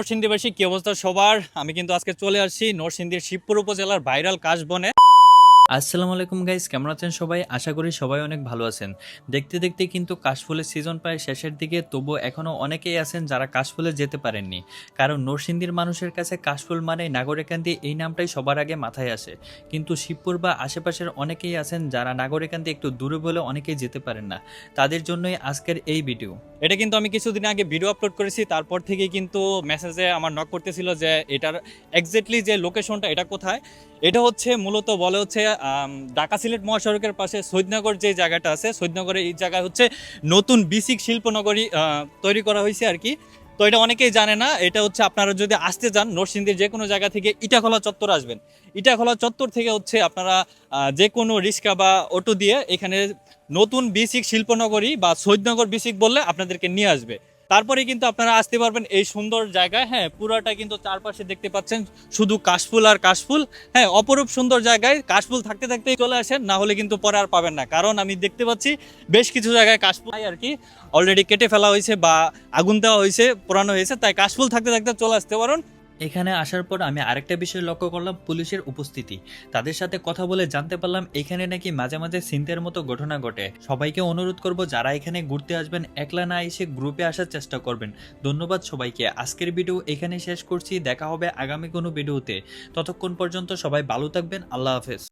নরসিংদীবাসী কি অবস্থা সবার? আমি কিন্তু আজকে চলে আসছি নরসিংদীর শিবপুর উপজেলার ভাইরাল কাশবনে। আসসালামু আলাইকুম গাইস, কেমন আছেন সবাই? আশা করি সবাই অনেক ভালো আছেন। দেখতে দেখতে কিন্তু কাশফুলের সিজন প্রায় শেষের দিকে, তবুও এখনও অনেকেই আছেন যারা কাশফুলে যেতে পারেননি। কারণ নরসিংদীর মানুষের কাছে কাশফুল মানে নাগরিকান্দি এই নামটাই সবার আগে মাথায় আসে। কিন্তু শিবপুর বা আশেপাশের অনেকেই আছেন যারা নাগরিকান্দি একটু দূরে বলে অনেকেই যেতে পারেন না। তাদের জন্যই আজকের এই ভিডিও এটা কিন্তু আমি কিছুদিন আগে ভিডিও আপলোড করেছি, তারপর থেকে কিন্তু মেসেজে আমার নক করতেছিল যে এটার এক্স্যাক্টলি যে লোকেশনটা এটা কোথায়? এটা হচ্ছে মূলত বলে হচ্ছে ঢাকা সিলেট মহাসড়কের পাশে সৈদনগর যে জায়গাটা আছে সৈদনগরে এই জায়গায় হচ্ছে নতুন বিসিক শিল্পনগরী তৈরি করা হয়েছে আর কি। তো এটা অনেকেই জানে না, এটা হচ্ছে আপনারা যদি আসতে যান নরসিংদীর যে কোনো জায়গা থেকে ইটাখোলা চত্বর আসবেন। ইটাখোলা চত্বর থেকে হচ্ছে আপনারা যে কোনো রিক্সা বা অটো দিয়ে এখানে নতুন বিসিক শিল্পনগরী বা সৈদনগর বিসিক বললে আপনাদেরকে নিয়ে আসবে। তারপরে কিন্তু আপনারা আসতে পারবেন এই সুন্দর জায়গায়। হ্যাঁ পুরাটা কিন্তু চারপাশে দেখতে পাচ্ছেন, শুধু কাশফুল আর কাশফুল। হ্যাঁ অপরূপ সুন্দর জায়গায় কাশফুল থাকতে থাকতেই চলে আসেন, না হলে কিন্তু পরে আর পাবেন না। কারণ আমি দেখতে পাচ্ছি বেশ কিছু জায়গায় কাশফুল আর কি। অলরেডি কেটে ফেলা হয়েছে বা আগুন দেওয়া হয়েছে, পোড়ানো হয়েছে, তাই কাশফুল থাকতে থাকতে চলে আসতে পারেন। এখানে আসার পর আমি আরেকটা বিষয় লক্ষ্য করলাম, পুলিশের উপস্থিতি। তাদের সাথে কথা বলে জানতে পারলাম, এখানে নাকি মাঝে মাঝে সিনতের মতো ঘটনা ঘটে। সবাইকে অনুরোধ করব, যারা এখানে ঘুরতে আসবেন, একলা না এসে গ্রুপে আসার চেষ্টা করবেন। ধন্যবাদ সবাইকে। আজকের ভিডিও এখানে শেষ করছি। দেখা হবে আগামী কোনো ভিডিওতে ততক্ষণ পর্যন্ত সবাই ভালো থাকবেন। আল্লাহ হাফেজ।